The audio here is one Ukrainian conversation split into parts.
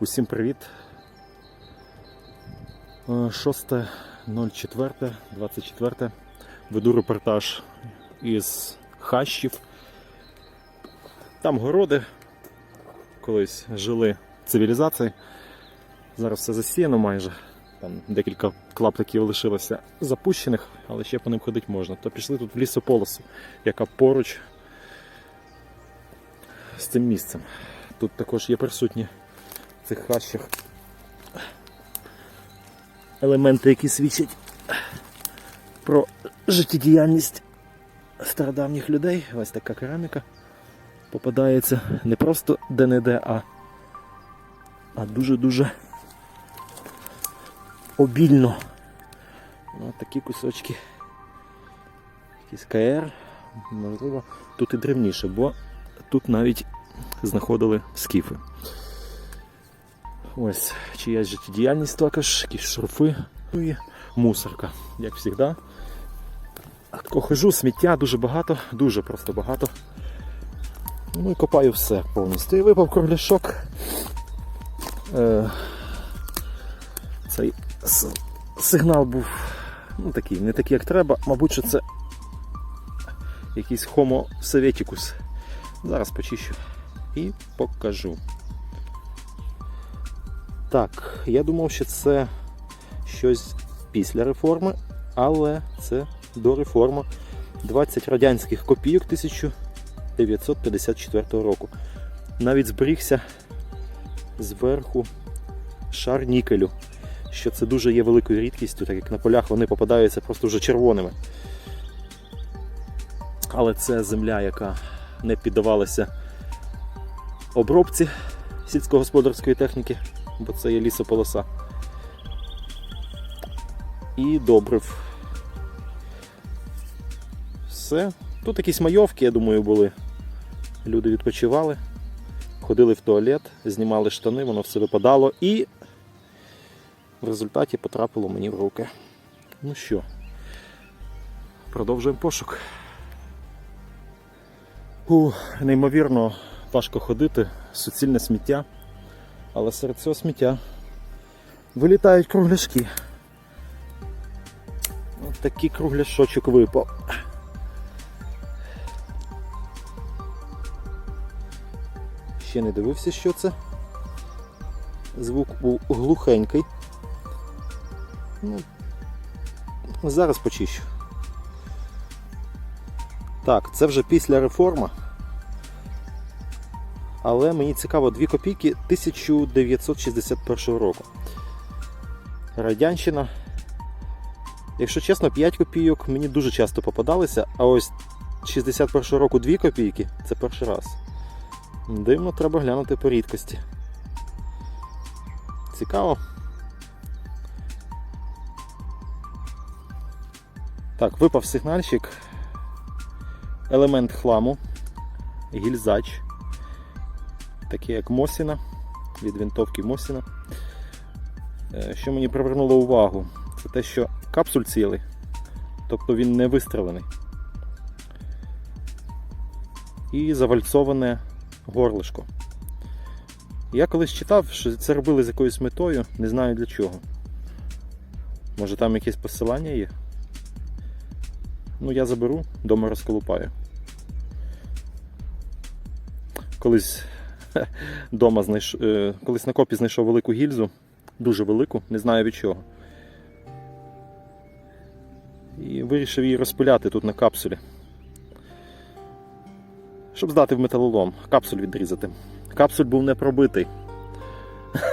Усім привіт. Е, 6.04.24. Веду репортаж із хащів. Там городи. Колись жили цивілізації. Зараз все засіяно майже. Там декілька клаптиків лишилося запущених, але ще по ним ходити можна. То пішли тут в лісополосу, яка поруч з цим місцем. Тут також є присутні в цих хащах елементи, які свідчать про життєдіяльність стародавніх людей. Ось така кераміка попадається не просто де-не-де, а, дуже-дуже обільно. Ну, такі кусочки. Якісь КР, можливо, тут і древніше, бо тут навіть знаходили скіфи. Ось чиясь життєдіяльність також, якісь шурфи ну і мусорка, як завжди. Тако сміття дуже багато, дуже просто багато. Ну і копаю все повністю. І випав кругляшок. Е, цей сигнал був ну, такий, не такий, як треба. Мабуть, що це якийсь Homo Sovieticus. Зараз почищу і покажу. Так, я думав, що це щось після реформи, але це до реформи 20 радянських копійок 1954 року. Навіть зберігся зверху шар нікелю, що це дуже є великою рідкістю, так як на полях вони попадаються просто вже червоними. Але це земля, яка не піддавалася обробці сільськогосподарської техніки, бо це є лісополоса. І добрив. Все. Тут якісь майовки, я думаю, були. Люди відпочивали, ходили в туалет, знімали штани, воно все випадало і в результаті потрапило мені в руки. Ну що, продовжуємо пошук. У, неймовірно важко ходити, суцільне сміття, але серед цього сміття вилітають кругляшки. Ось такий кругляшочок випав. Ще не дивився, що це. Звук був глухенький. Ну, зараз почищу. Так, це вже після реформи. Але мені цікаво 2 копійки 1961 року. Радянщина. Якщо чесно, 5 копійок мені дуже часто попадалися, а ось 61 року 2 копійки це перший раз. Дивно, треба глянути по рідкості. Цікаво. Так, випав сигнальщик. Елемент хламу, гільзач, такий як Мосіна, від винтовки Мосіна. Е, Що мені привернуло увагу, це те, що капсуль цілий, тобто він не вистрелений. І завальцоване горлишко. Я колись читав, що це робили з якоюсь метою, не знаю для чого. Може там якесь посилання є? Ну, я заберу, дома розколупаю. Колись дома знайш... е, колись на копі знайшов велику гільзу, дуже велику, не знаю від чого. І вирішив її розпиляти тут на капсулі. Щоб здати в металолом, капсуль відрізати. Капсуль був не пробитий.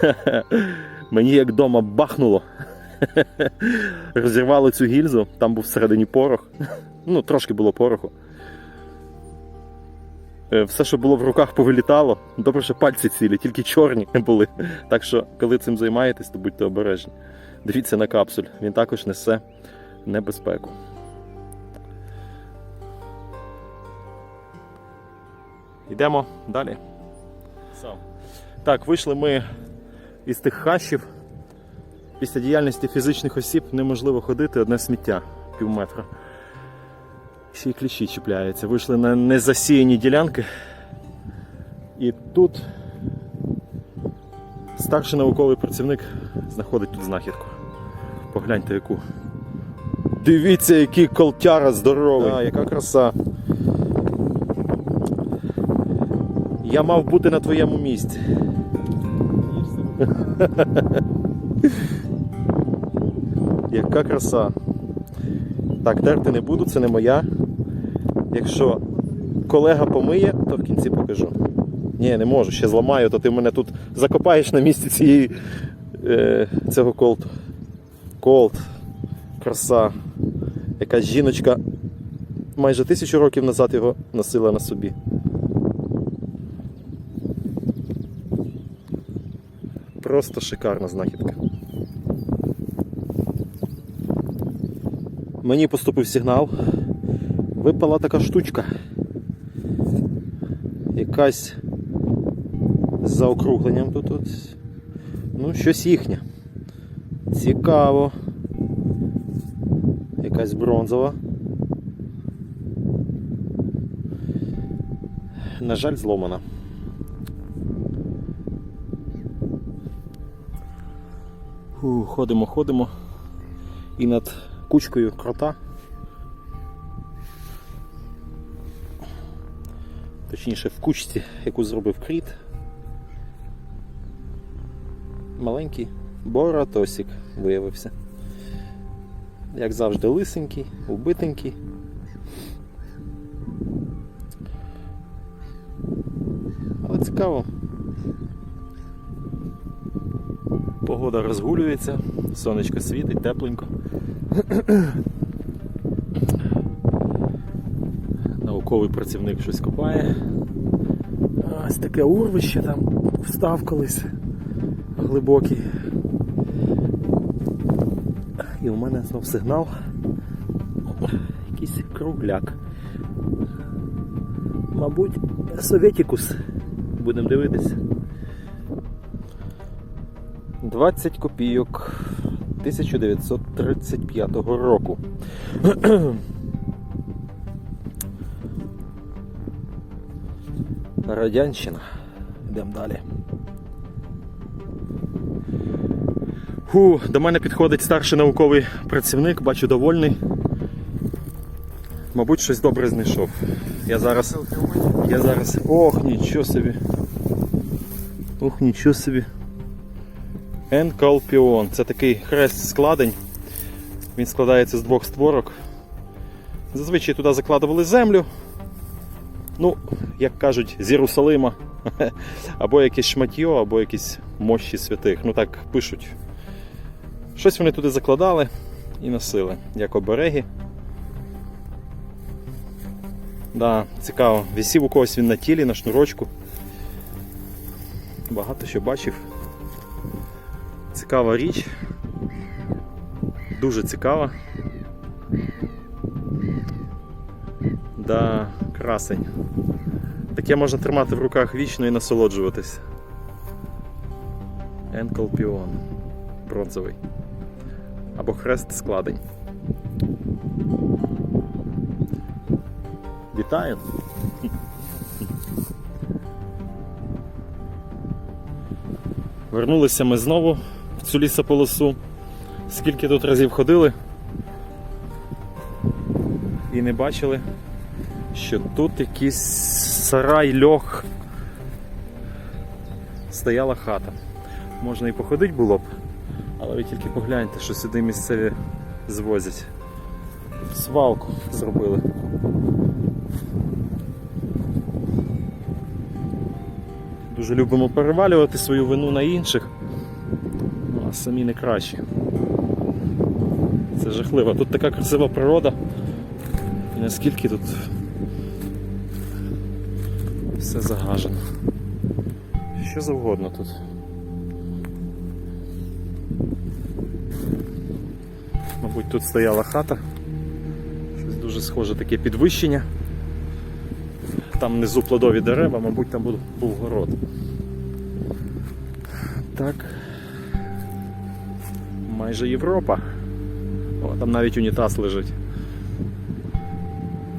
Мені як вдома бахнуло. Розірвало цю гільзу, там був всередині порох. Ну, трошки було пороху. Е, Все, що було в руках, повилітало. Добре, що пальці цілі, тільки чорні були. Так що, коли цим займаєтесь, то будьте обережні. Дивіться на капсуль, він також несе небезпеку. Йдемо далі. Так, вийшли ми із тих хащів. Після діяльності фізичних осіб неможливо ходити одне сміття пів метра. Й кліщі чіпляються. Вийшли на незасіяні ділянки. І тут Старший науковий працівник знаходить тут знахідку. Погляньте яку. Дивіться, який колтяра здоровий. А, яка краса. Я мав бути на твоєму місці. Яка краса. Так, терти не буду, це не моя. Якщо колега помиє, то в кінці покажу. Ні, не можу, ще зламаю, то ти мене тут закопаєш на місці цієї, е, цього колту. Колт. Краса. Якась жіночка майже тисячу років назад його носила на собі. Просто шикарна знахідка. Мені поступив сигнал. Випала така штучка. Якась з заокругленням тут. от. Ну, щось їхнє. Цікаво. Якась бронзова. На жаль, зломана. Ходимо, ходимо. І над кучкою крота. Точніше, в кучці, яку зробив кріт. Маленький боратосик виявився. Як завжди, лисенький, убитенький. Але цікаво. Погода розгулюється, сонечко світить, тепленько. Науковий працівник щось копає. Ось таке урвище там встав колись глибокий. І у мене знов сигнал. Якийсь кругляк. Мабуть, Советікус. Будемо дивитися. 20 копійок 1935 року. Радянщина. Йдемо далі. Ху, до мене підходить старший науковий працівник, бачу довольний. Мабуть, щось добре знайшов. Я зараз. Я зараз. Ох, нічого собі. Ох, нічого собі. Енкалпіон. Це такий хрест складень. Він складається з двох створок. Зазвичай туди закладували землю. Ну, як кажуть, з Єрусалима. Або якесь шматьо, або якісь мощі святих. Ну так пишуть. Щось вони туди закладали і носили, як обереги. Да, цікаво. Висів у когось він на тілі, на шнурочку. Багато що бачив. Цікава річ. Дуже цікава. Да, красень. Таке можна тримати в руках вічно і насолоджуватись. Енкалпіон. Бронзовий. Або хрест складень. Вітаю! Вернулися ми знову в цю лісополосу. Скільки тут разів ходили і не бачили, що тут якийсь сарай льох. Стояла хата. Можна і походити було б, але ви тільки погляньте, що сюди місцеві звозять. Свалку зробили. Дуже любимо перевалювати свою вину на інших, а самі не кращі. Це жахливо. Тут така красива природа. І наскільки тут все загажено. Що завгодно тут. Мабуть, тут стояла хата. Щось дуже схоже таке підвищення. Там внизу плодові дерева, мабуть, там був, город. Так. Майже Європа. О, там навіть унітаз лежить.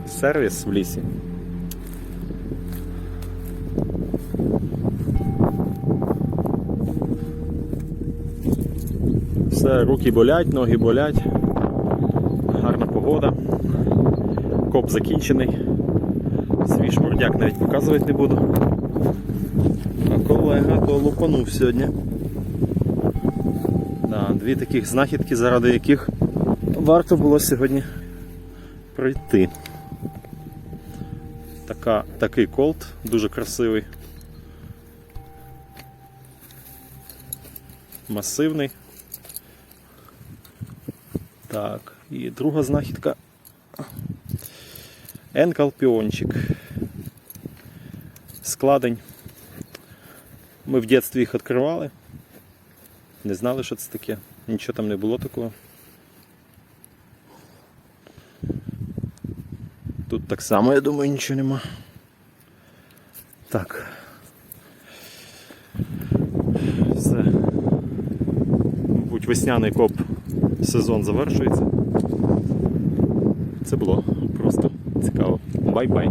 Сервіс в лісі. Все, руки болять, ноги болять. Гарна погода. Коп закінчений. Свій шмурдяк навіть показувати не буду. А колега то лупанув сьогодні. Да, дві таких знахідки, заради яких варто було сьогодні пройти. Така, такий колт, дуже красивий. Масивний. Так, і друга знахідка. Енкалпіончик. Складень. Ми в дитинстві їх відкривали. Не знали, що це таке. Нічого там не було такого. Тут так само, я думаю, нічого нема. Так. Все. Мабуть, весняний коп сезон завершується. Це було просто цікаво. Бай-бай.